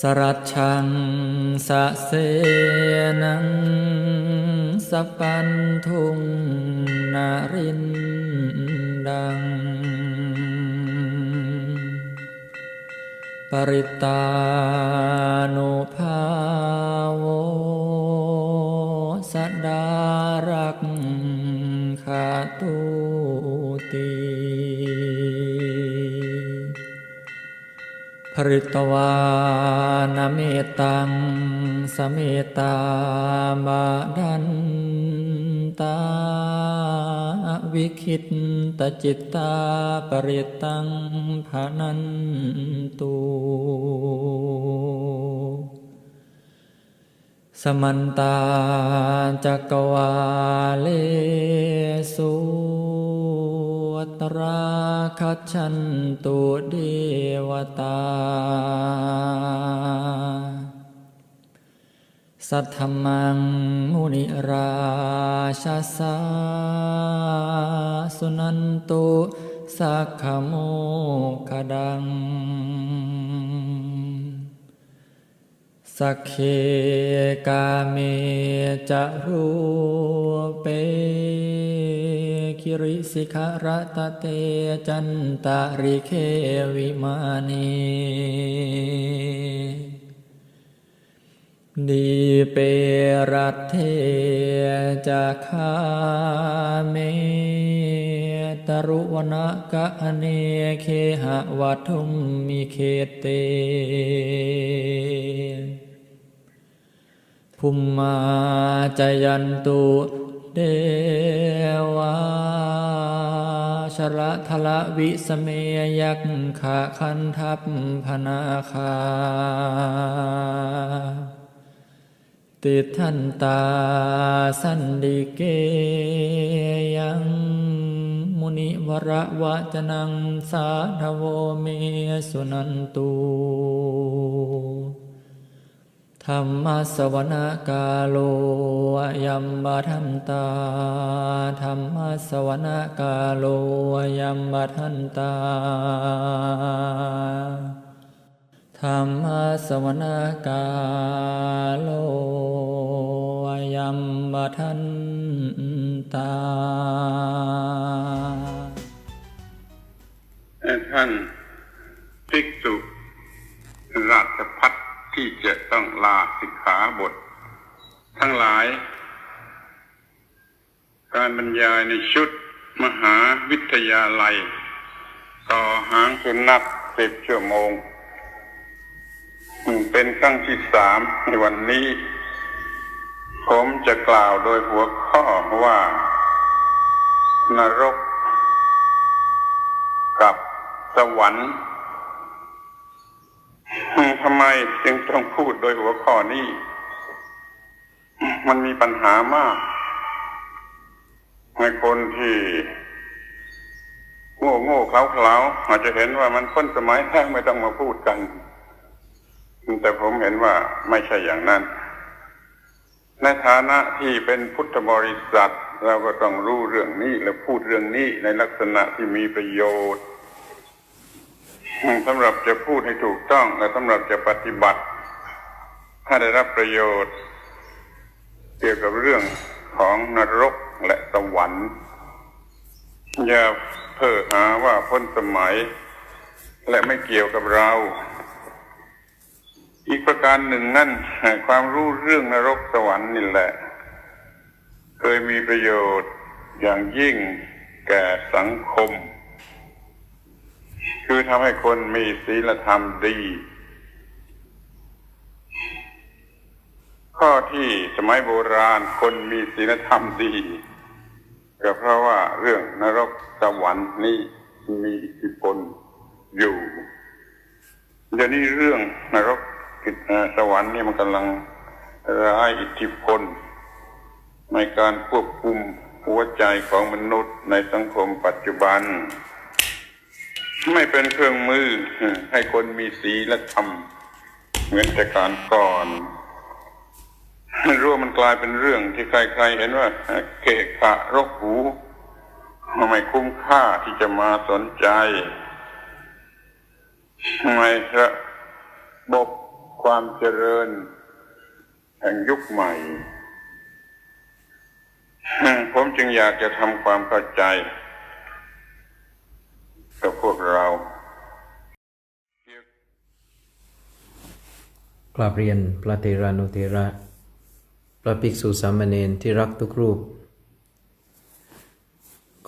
สรัชังสะเสนังสปันทุงนารินดัง ปริตานุภาโวสดา ริตวานเมตังสเมตาบาดันตาวิคิตตจิตตาปริตังภานันตุสมันตาจักวาเลสุ ตราคัจฉันตุเดวตา สัทธมังมุนิราชาสาสุนันตุสักขโมคดัง สักเคกาเมจะรูเปคิริสิขรตเตจันตาริเควิมานีดีเปรัตเทจะคาเมตรุวนกะเนเคหะวัทุมมิเคเต ภุมมาจยันตุเดวาชละทละวิสเมยักขะคันทัพพนาคา ติทันตาสันดิเกยังมุนิวระวะจนังสาธโวเมสุนันตุ ธรรมสวนกาโลยัมบทันตาธรรมสวนกาโลยัมบทันตาธรรมสวนกาโลยัมบทันตาท่านภิกษุราชพัฒ ที่จะต้องลาสิกขาบท ทั้งหลาย การบรรยายในชุดมหาวิทยาลัย ต่อหางสุนัขสิบชั่วโมง เป็นครั้งที่สามในวันนี้ ผมจะกล่าวโดยหัวข้อว่า นรก กับสวรรค์ ทำไมจึงต้องพูดโดยหัวข้อนี้ มันมีปัญหามาก ในคนที่โง่โง่เขลาเขลาอาจจะเห็นว่ามันพ้นสมัยแท้ไม่ต้องมาพูดกัน แต่ผมเห็นว่าไม่ใช่อย่างนั้น ในฐานะที่เป็นพุทธบริษัท เราก็ต้องรู้เรื่องนี้และพูดเรื่องนี้ในลักษณะที่มีประโยชน์ สำหรับจะพูดให้ถูกต้องและสำหรับจะปฏิบัติถ้าได้รับประโยชน์ เกี่ยวกับเรื่องของนรกและสวรรค์อย่าเพ้อหาว่าพ้นสมัย และไม่เกี่ยวกับเรา อีกประการหนึ่งนั่นความรู้เรื่องนรกสวรรค์นี่แหละ เคยมีประโยชน์อย่างยิ่งแก่สังคม คือทำให้คนมีศีลธรรมดี ข้อที่สมัยโบราณคนมีศีลธรรมดีก็เพราะว่าเรื่องนรกสวรรค์นี่มีอิทธิพลอยู่เดี๋ยวนี้เรื่องนรกสวรรค์นี่มันกำลังร้ายอิทธิพล ในการควบคุมหัวใจของมนุษย์ในสังคมปัจจุบัน ไม่เป็นเครื่องมือ ให้คนมีศีลธรรม เหมือนแต่การก่อนรู้ว่ามันกลายเป็นเรื่องที่ใครๆเห็นว่า เกะขะรกหูไม่คุ้มค่าที่จะมาสนใจไม่ระบบความเจริญ แห่งยุคใหม่ ผมจึงอยากจะทำความเข้าใจ กับพวกเรากราบเรียนพระเทรานุเทระ พระภิกษุสามเณรที่รักทุกรูป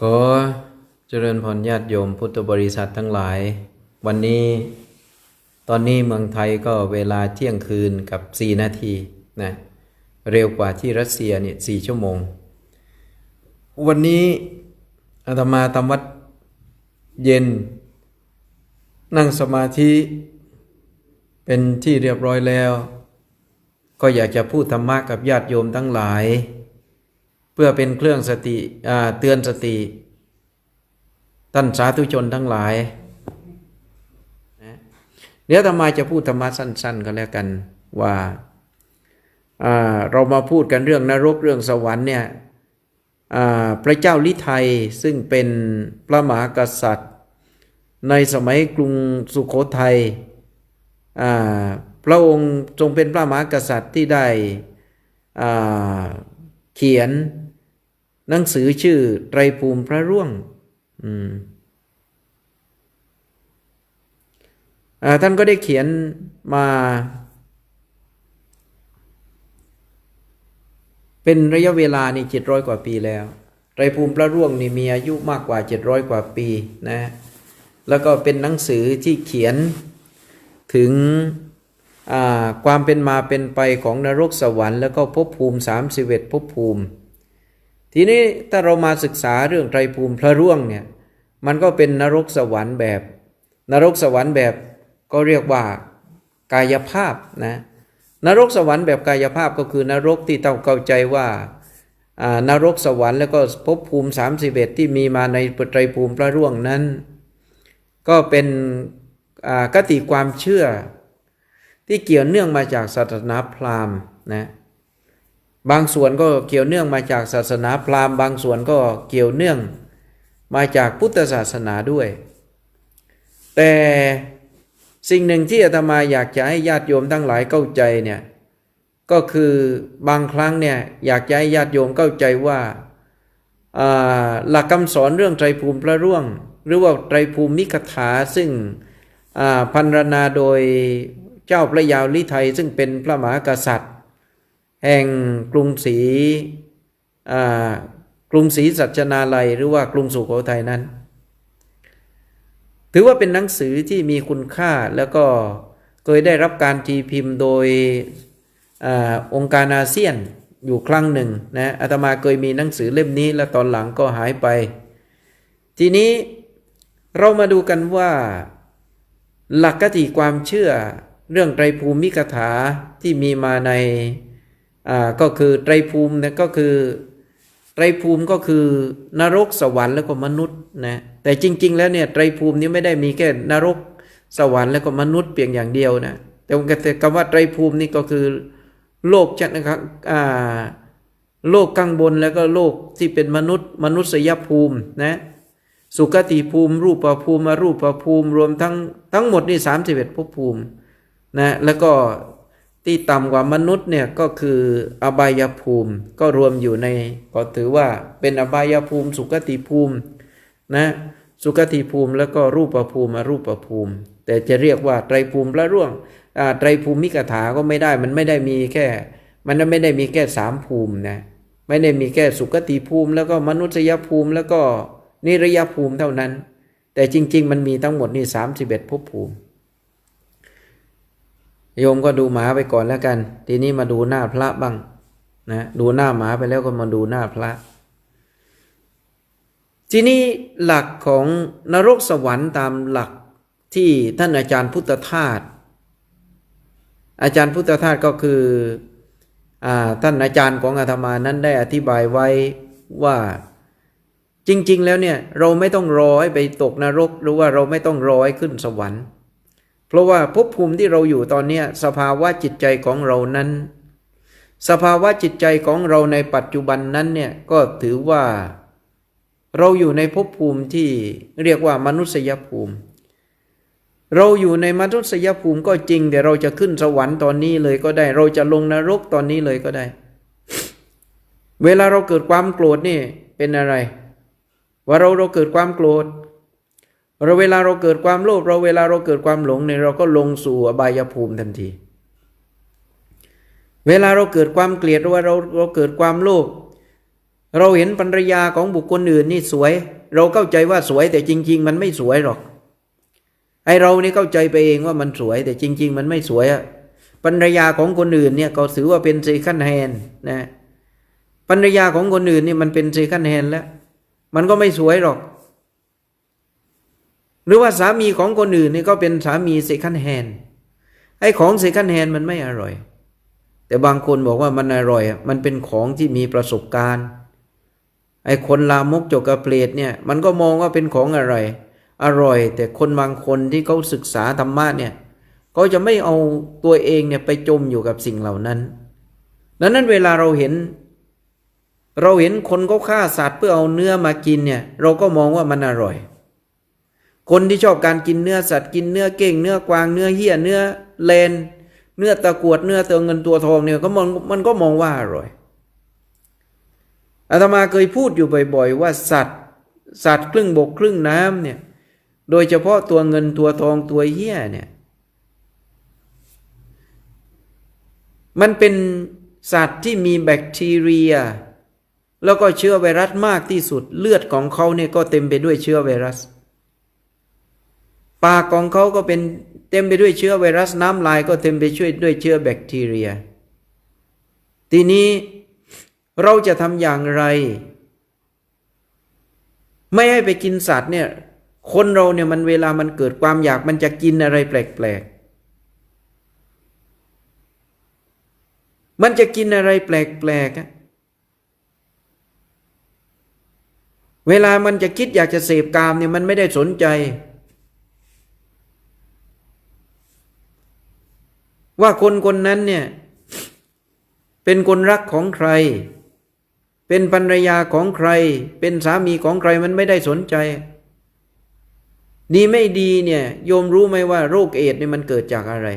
ขอเจริญพรญาติโยมพุทธบริษัททั้งหลาย วันนี้ตอนนี้เมืองไทยก็เวลาเที่ยงคืนกับ 4 นาทีนะเร็วกว่าที่รัสเซียเนี่ยสชั่วโมง วันนี้อาตมาทำวัด เย็น นั่งสมาธิ เป็นที่เรียบร้อยแล้ว ก็อยากจะพูดธรรมะกับญาติโยมทั้งหลาย เพื่อเป็นเครื่องสติเตือนสติท่านสาธุชนทั้งหลายเดี๋ยวธรรมาจะพูดธรรมะสั้น ๆกันแล้วกันว่าเรามาพูดกันเรื่องนรกเรื่องสวรรค์เนี่ย พระเจ้าลิไทยซึ่งเป็นพระมหากษัตริย์ ในสมัยกรุงสุโขทัยพระองค์ทรงเป็นพระมหากษัตริย์ที่ได้เขียนหนังสือชื่อไตรภูมิพระร่วงท่านก็ได้เขียนมา เป็นระยะเวลานี่เจ็ดร้อยกว่าปีแล้วไตรภูมิพระร่วงนี่มีอายุมากกว่าเจ็ดร้อยกว่าปีนะแล้วก็เป็นหนังสือที่เขียนถึงความเป็นมาเป็นไปของนรกสวรรค์แล้วก็ภพภูมิ 31ภพภูมิ ทีนี้ถ้าเรามาศึกษาเรื่องไตรภูมิพระร่วงเนี่ยมันก็เป็นนรกสวรรค์แบบ นรกสวรรค์แบบก็เรียกว่ากายภาพนะ นรกสวรรค์แบบกายภาพก็คือนรกที่ต้องเข้าใจว่านรกสวรรค์แล้วก็ภพภูมิ 31 ที่มีมาในไตรภูมิพระร่วงนั้น ก็เป็นกติความเชื่อ ที่เกี่ยวเนื่องมาจากศาสนาพราหมณ์นะบางส่วนก็เกี่ยวเนื่องมาจากศาสนาพราหมณ์บางส่วนก็เกี่ยวเนื่องมาจากพุทธศาสนาด้วย แต่ สิ่งหนึ่งที่อาตมาอยากจะให้ญาติโยมทั้งหลายเข้าใจเนี่ยก็คือบางครั้งเนี่ยอยากจะให้ญาติโยมเข้าใจว่าหลักคำสอนเรื่องไตรภูมิพระร่วง หรือว่าไตรภูมิกถาซึ่งพันรนาโดยเจ้าพระยาวลิไทยซึ่งเป็นพระมหากษัตริย์ แห่งกรุงศรีกรุงศรีสัชนาลัย หรือว่ากรุงสุโขทัยนั้น ถือว่าเป็นหนังสือที่มีคุณค่าแล้วก็เคยได้รับการตีพิมพ์โดยอองค์การอาเซียนอยู่ครั้งหนึ่งนะอาตมาเคยมีหนังสือเล่มนี้แล้วตอนหลังก็หายไป ทีนี้เรามาดูกันว่า หลักกติความเชื่อเรื่องไตรภูมิกถาที่มีมาในาก็คือไตรภูมินี่ยก็คือไตรภูมิก็คือนรกสวรรค์แล้วก็มนุษย์นะ แต่จริง ๆ แล้วเนี่ยไตรภูมินี้ไม่ได้มีแค่นรกสวรรค์แล้วก็มนุษย์เพียงอย่างเดียวนะแต่คำว่าไตรภูมินี่ก็คือโลกชัดนะครับอ่าโลกข้างบนแล้วก็โลกที่เป็นมนุษย์ มนุษยภูมินะสุกติภูมิรูปภูมิมารูปภูมิ รวมทั้งทั้งหมดนี่สามสิบเอ็ดภพภูมินะแล้วก็ที่ต่ำกว่ามนุษย์เนี่ยก็คืออบายภูมิก็รวมอยู่ในก็ถือว่าเป็นอบายภูมิ สุกติภูมิ นะสุกติภูมิแล้วก็รูปภูมิอรูปภูมิ แต่จะเรียกว่าไตรภูมิพระร่วงไตรภูมิกถาก็ไม่ได้มันไม่ได้มีแค่ มันไม่ได้มีแค่สามภูมินะไม่ได้มีแค่สุกติภูมิ แล้วก็มนุษยภูมิแล้วก็นิรยภูมิเท่านั้น แต่จริง ๆ มันมีทั้งหมดนี่สามสิบเอ็ดภพภูมิ โยมก็ดูหมาไปก่อนแล้วกัน ทีนี้มาดูหน้าพระบ้างนะดูหน้าหมาไปแล้วก็มาดูหน้าพระ ทีนี้หลักของนรกสวรรค์ตามหลักที่ท่านอาจารย์พุทธทาสอาจารย์พุทธทาสก็คืออท่านอาจารย์ของอาตมานั้นได้อธิบายไว้ว่าจริง ๆ แล้วเนี่ยเราไม่ต้องรอให้ไปตกนรก หรือว่าเราไม่ต้องรอให้ขึ้นสวรรค์ เพราะว่าภพภูมิที่เราอยู่ตอนนี้สภาวะจิตใจของเรานั้น สภาวะจิตใจของเราในปัจจุบันนั้นเนี่ยก็ถือว่า เราอยู่ในภพภูมิที่เรียกว่ามนุษยภูมิ เราอยู่ในมนุษยภูมิก็จริง แต่เราจะขึ้นสวรรค์ตอนนี้เลยก็ได้ เราจะลงนรกตอนนี้เลยก็ได้ เวลาเราเกิดความโกรธนี่เป็นอะไร ว่าเราเราเกิดความโกรธเราเวลาเราเกิดความโลภเราเวลาเราเกิดความหลงเนี่ยเราก็ลงสู่อบายภูมิทันที เวลาเราเกิดความเกลียดหรือว่าเราเราเกิดความโลภ เราเห็นภรรยาของบุคคลอื่นนี่สวย เราเข้าใจว่าสวยแต่จริง ๆ มันไม่สวยหรอก ไอเรานี่เข้าใจไปเองว่ามันสวยแต่จริง ๆ มันไม่สวยอะภรรยาของคนอื่นเนี่ยก็ถือว่าเป็นเซคันแฮนนะภรรยาของคนอื่นนี่มันเป็นเซคันแฮนแล้ว มันก็ไม่สวยหรอก หรือว่าสามีของคนอื่นนี่ก็เป็นสามีเซคันแฮนไอของเซคันแฮนมันไม่อร่อย แต่บางคนบอกว่ามันอร่อยอะมันเป็นของที่มีประสบการณ์ ไอ้คนลามกจกกระเปรตเนี่ย มันก็มองว่าเป็นของอะไรอร่อย แต่คนบางคนที่เขาศึกษาธรรมะเนี่ยเขาจะไม่เอาตัวเองเนี่ยไปจมอยู่กับสิ่งเหล่านั้นดังนั้นเวลาเราเห็น เราเห็นคนเขาฆ่าสัตว์เพื่อเอาเนื้อมากินเนี่ย เราก็มองว่ามันอร่อย คนที่ชอบการกินเนื้อสัตว์กินเนื้อเก้งเนื้อกวางเนื้อเหี้ยเนื้อเลน เนื้อตะกรวดเนื้อเตัวเงินตัวทองเนี่ยก็มองมันก็มองว่าอร่อย อาตมาเคยพูดอยู่บ่อย ๆ ว่าสัตว์ สัตว์ครึ่งบกครึ่งน้ำเนี่ย โดยเฉพาะตัวเงินตัวทองตัวเหี้ยเนี่ย มันเป็นสัตว์ที่มีแบคทีเรีย แล้วก็เชื้อไวรัสมากที่สุด เลือดของเขาเนี่ยก็เต็มไปด้วยเชื้อไวรัส ปากของเขาก็เป็นเต็มไปด้วยเชื้อไวรัสน้ำลายก็เต็มไปช่วยด้วยเชื้อแบคทีเรีย ทีนี้ เราจะทำอย่างไร ไม่ให้ไปกินสัตว์เนี่ย คนเราเนี่ยมันเวลามันเกิดความอยากมันจะกินอะไรแปลกๆ มันจะกินอะไรแปลกๆอะเวลามันจะคิดอยากจะเสพกามเนี่ยมันไม่ได้สนใจ ว่าคนคนนั้นเนี่ย เป็นคนรักของใคร เป็นภรรยาของใคร เป็นสามีของใครมันไม่ได้สนใจ ดีไม่ดีเนี่ยโยมรู้ไหมว่าโรคเอดส์นี่มันเกิดจากอะไร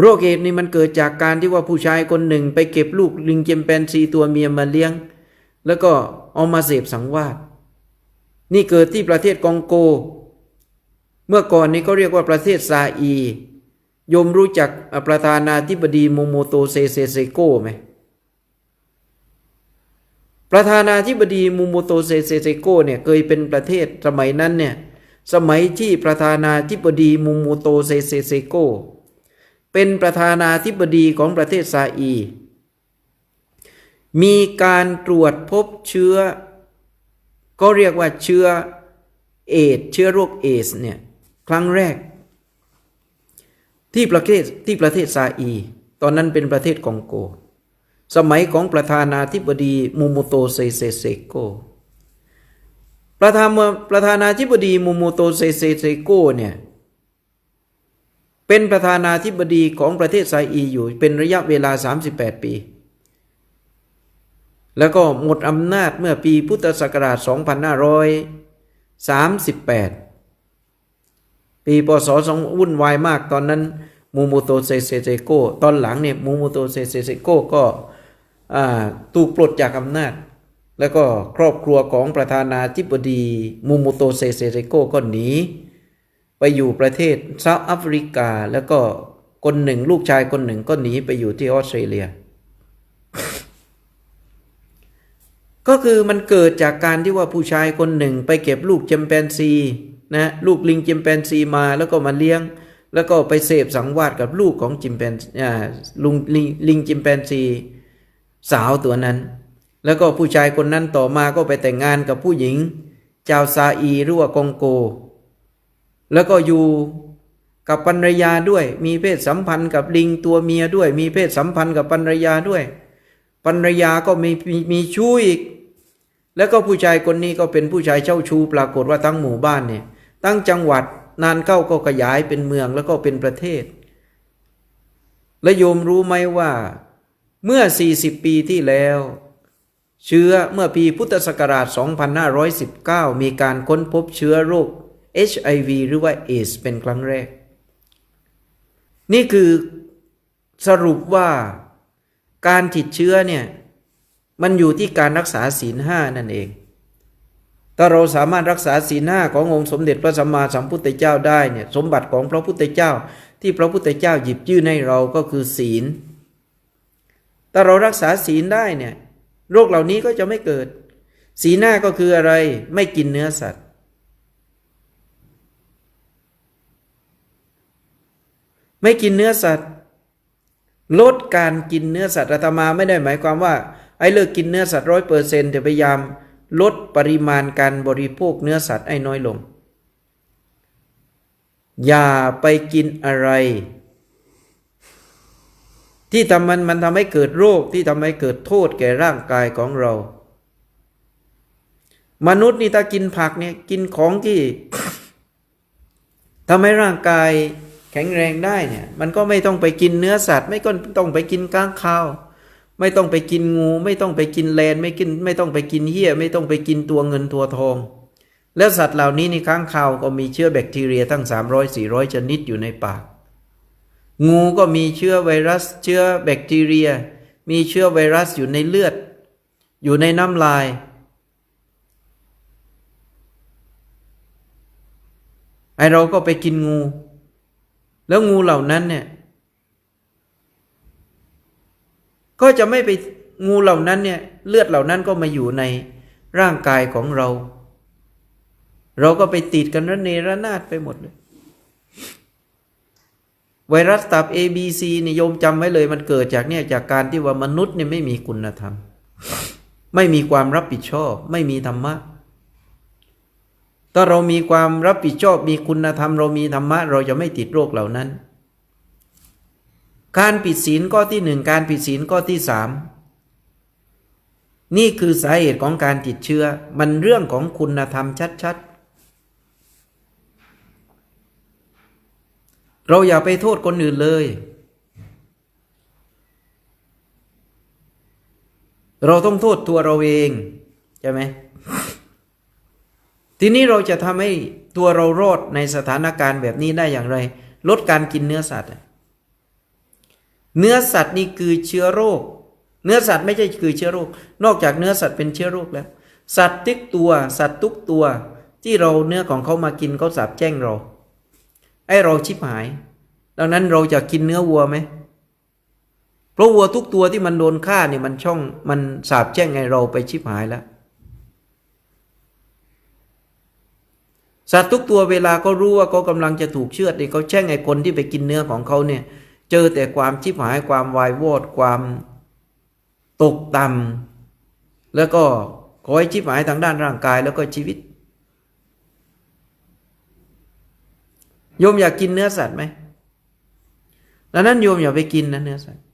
โรคเอดนี่มันเกิดจากการที่ว่าผู้ชายคนหนึ่ง ไปเก็บลูกลิงเจมแปนซีตัวเมียมาเลี้ยง แล้วก็เอามาเสพสังวาสนี่เกิดที่ประเทศกองโก เมื่อก่อนนี้เขาเรียกว่าประเทศซาอี โยมรู้จักประธานาธิบดีโมโมโตเซเซเซโกไหม ประธานาธิบดีมูโมโตเซเซเซโกเนี่ยเคยเป็นประเทศสมัยนั้นเนี่ยสมัยที่ประธานาธิบดีมูโมโตเซเซเซโกเป็นประธานาธิบดีของประเทศซาอี มีการตรวจพบเชื้อ ก็เรียกว่าเชื้อเอดเชื้อโรคเอสเนี่ยครั้งแรก ที่ประเทศที่ประเทศซาอี ตอนนั้นเป็นประเทศกองโก สมัยของประธานาธิบดีมูโมโตเซเซเซโกประธานประธานาธิบดีมูโมโตเซเซเซโกเนี่ยเป็นประธานาธิบดีของประเทศไซอีอยู่เป็นระยะเวลา 38 ปี แล้วก็หมดอำนาจเมื่อปีพุทธศักราช 2538 ปีปศสองวุ่นวายมากตอนนั้นมูโมโตเซเซเซโกตอนหลังเนี่ยมูโมโตเซเซเซโกก็ ถูกปลดจากอำนาจ แล้วก็ครอบครัวของประธานาธิบดีมูโมโตเซเซเซโกก็หนี ไปอยู่ประเทศเซาท์แอฟริกา แล้วก็คนหนึ่งลูกชายคนหนึ่งก็หนีไปอยู่ที่ออสเตรเลีย ก็คือมันเกิดจากการที่ว่าผู้ชายคนหนึ่งไปเก็บลูกเจมแปนซีนะลูกลิงเจมแปนซีมาแล้วก็มาเลี้ยง แล้วก็ไปเสพสังวาสกับลูกของจิมแปนลุงลิงลิงจิมแปนซี สาวตัวนั้น แล้วก็ผู้ชายคนนั้นต่อมาก็ไปแต่งงานกับผู้หญิงชาวซาอีหรือว่ากองโก แล้วก็อยู่กับภรรยาด้วย มีเพศสัมพันธ์กับลิงตัวเมียด้วย มีเพศสัมพันธ์กับภรรยาด้วยภรรยาก็มีมีมีชู้อีก แล้วก็ผู้ชายคนนี้ก็เป็นผู้ชายเจ้าชู้ปรากฏว่าทั้งหมู่บ้านเนี่ยตั้งจังหวัดนานเข้าก็ขยายเป็นเมืองแล้วก็เป็นประเทศ และโยมรู้ไหมว่า เมื่อ 40 ปีที่แล้ว เชื้อเมื่อปีพุทธศักราช 2519 มีการค้นพบเชื้อโรค HIV หรือว่าเอสเป็นครั้งแรก นี่คือสรุปว่าการติดเชื้อเนี่ย มันอยู่ที่การรักษาศีลห้านั่นเอง ถ้าเราสามารถรักษาศีลห้าขององค์สมเด็จพระสัมมาสัมพุทธเจ้าได้เนี่ยสมบัติของพระพุทธเจ้าที่พระพุทธเจ้าหยิบยื่นให้เราก็คือศีล ถ้าเรารักษาศีลได้เนี่ยโรคเหล่านี้ก็จะไม่เกิด ศีลหน้าก็คืออะไรไม่กินเนื้อสัตว์ ไม่กินเนื้อสัตว์ ลดการกินเนื้อสัตว์อาตมาไม่ได้หมายความว่า ไอ้เลิกกินเนื้อสัตว์ร้อยเปอร์เซ็นต์แต่พยายามลดปริมาณการบริโภคเนื้อสัตว์ให้น้อยลง อย่าไปกินอะไร ที่ทำมันมันทำให้เกิดโรคที่ทำให้เกิดโทษแก่ร่างกายของเรา มนุษย์นี่ถ้ากินผักเนี่ยกินของที่ทำให้ร่างกายแข็งแรงได้เนี่ย มันก็ไม่ต้องไปกินเนื้อสัตว์ ไม่ก็ต้องไปกินก้างข้าว ไม่ต้องไปกินงู ไม่ต้องไปกินแลนไม่กิน ไม่ต้องไปกินเหี้ย ไม่ต้องไปกินตัวเงินตัวทอง แล้วสัตว์เหล่านี้ในค้างคาวก็มีเชื้อแบคทีเรียทั้ง 300 400 ชนิดอยู่ในปาก งูก็มีเชื้อไวรัส เชื้อแบคทีเรีย มีเชื้อไวรัสอยู่ในเลือด อยู่ในน้ำลาย ไอเราก็ไปกินงู แล้วงูเหล่านั้นเนี่ย ก็จะไม่ไปงูเหล่านั้นเนี่ย เลือดเหล่านั้นก็มาอยู่ในร่างกายของเรา เราก็ไปติดกันระเนระนาดไปหมดเลย ไวรัสตับ A B C นี่โยมจำไว้เลยมันเกิดจากเนี่ยจากการที่ว่ามนุษย์เนี่ยไม่มีคุณธรรม ไม่มีความรับผิดชอบ ไม่มีธรรมะ ถ้าเรามีความรับผิดชอบมีคุณธรรม เรามีธรรมะ เราจะไม่ติดโรคเหล่านั้น การผิดศีลข้อที่หนึ่งการผิดศีลข้อที่สามนี่คือสาเหตุของการติดเชื้อ มันเรื่องของคุณธรรมชัดๆ เราอย่าไปโทษคนอื่นเลย เราต้องโทษตัวเราเองใช่ไหมทีนี้เราจะทำให้ตัวเรารอดในสถานการณ์แบบนี้ได้อย่างไร ลดการกินเนื้อสัตว์ เนื้อสัตว์นี่คือเชื้อโรค เนื้อสัตว์ไม่ใช่คือเชื้อโรค นอกจากเนื้อสัตว์เป็นเชื้อโรคแล้ว สัตว์ทุกตัว สัตว์ทุกตัว ที่เราเนื้อของเขามากินเขาสาบแจ้งเรา ไอ้เราชิบหาย ดังนั้นเราจะกินเนื้อวัวไหม เพราะวัวทุกตัวที่มันโดนฆ่าเนี่ยมันช่องมันสาบแจ้งไงเราไปชิบหายแล้ว สัตว์ทุกตัวเวลาเขารู้ว่าเขากำลังจะถูกเชือดเนี่ยเขาแช่งไอ้คนที่ไปกินเนื้อของเขาเนี่ย เจอแต่ความชิบหายความวายวอดความตกต่ำแล้วก็ขอให้ชิบหายทางด้านร่างกายแล้วก็ชีวิต โยมอยากกินเนื้อสัตว์ไหมดังนั้นโยมอย่าไปกินนะเนื้อสัตว์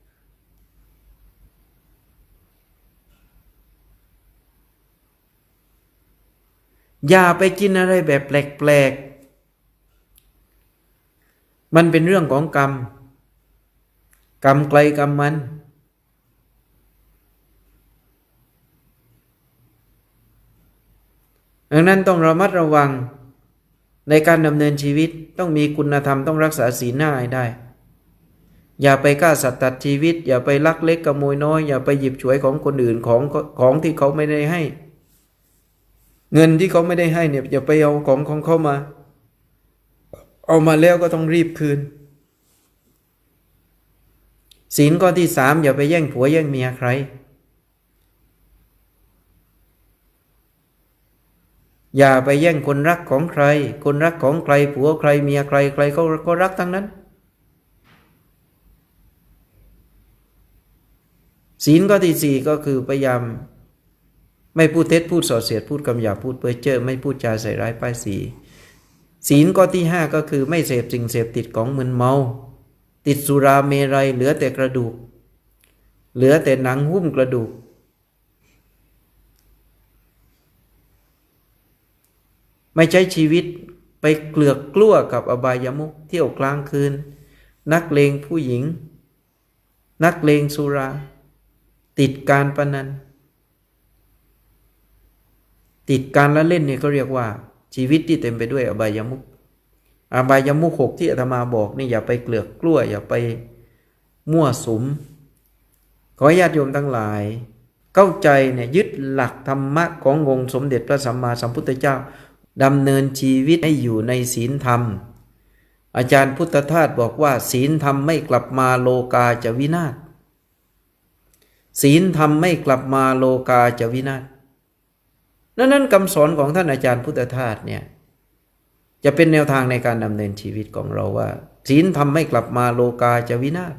อย่าไปกินอะไรแบบแปลกๆ มันเป็นเรื่องของกรรม กรรมไกลกรรมมัน ดังนั้นต้องระมัดระวัง ในการดำเนินชีวิตต้องมีคุณธรรมต้องรักษาศีลหน้าให้ได้ อย่าไปฆ่าสัตว์ตัดชีวิต อย่าไปลักเล็กขโมยน้อย อย่าไปหยิบฉวยของคนอื่นของของที่เขาไม่ได้ให้ เงินที่เขาไม่ได้ให้เนี่ยอย่าไปเอาของของเขามา เอามาแล้วก็ต้องรีบคืน ศีลข้อที่สามอย่าไปแย่งผัวแย่งเมียใคร อย่าไปแย่งคนรักของใคร คนรักของใคร ผัวใครเมียใครใครก็ก็รักทั้งนั้น ศีลข้อที่สี่ก็คือพยายาม ไม่พูดเท็จพูดส่อเสียดพูดคำหยาบพูดเพ้อเจ้อไม่พูดจาใส่ร้ายป้ายสีศีลข้อที่ห้าก็คือไม่เสพสิ่งเสพติดของมึนเมา ติดสุราเมรัยเหลือแต่กระดูก เหลือแต่หนังหุ้มกระดูก ไม่ใช้ชีวิตไปเกลือกกลั้วกับอบายามุขเที่ยวกลางคืน นักเลงผู้หญิง นักเลงสุรา ติดการพนัน ติดการละเล่นเนี่ยก็เรียกว่า ชีวิตที่เต็มไปด้วยอบายมุขอบายมุขหกที่อาตมาบอกนี่อย่าไปเกลือกกลั้วอย่าไปมั่วสุม ขอญาติโยมทั้งหลาย เข้าใจเนี่ยยึดหลักธรรมะขององค์สมเด็จพระสัมมาสัมพุทธเจ้า ดำเนินชีวิตให้อยู่ในศีลธรรม อาจารย์พุทธทาสบอกว่า ศีลธรรมไม่กลับมาโลกาจะวินาศศีลธรรมไม่กลับมาโลกาจะวินาศนั้นนั้นคำสอนของท่านอาจารย์พุทธทาสเนี่ยจะเป็นแนวทางในการดำเนินชีวิตของเราว่า ศีลธรรมไม่กลับมาโลกาจะวินาศ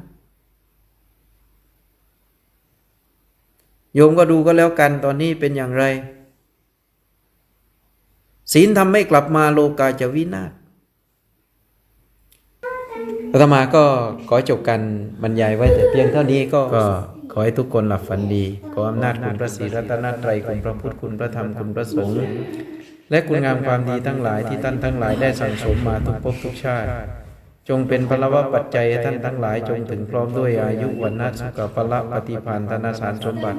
โยมก็ดูก็แล้วกันตอนนี้เป็นอย่างไร ศีลทำไม่กลับมาโลกาจะวินาศอาตมาก็ขอจบกันบรรยายไว้แต่เพียงเท่านี้ก็ขอให้ทุกคนหลับฝันดี ขออำนาจคุณพระศรีรัตนตรัยคุณพระพุทธคุณพระธรรมคุณพระสงฆ์และคุณงามความดีทั้งหลายที่ท่านทั้งหลายได้สั่งสมมาทุกภพทุกชาติ จงเป็นพลวะปัจจัยท่านทั้งหลายจงถึงพร้อมด้วยอายุวันนาสุขภละปฏิภาณธนาสารสมบัติ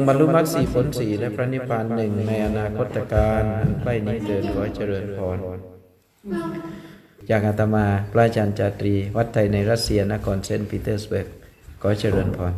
งบรรลุมรรคสี่ผลสี่และพระนิพพานหนึ่งในอนาคตการอันใกล้นี้เดินขอเจริญพรจากอาตมาพระอาจารย์จาตรี วัดไทยในรัสเซียนครเซนต์ปีเตอร์สเบิร์กขอเจริญพร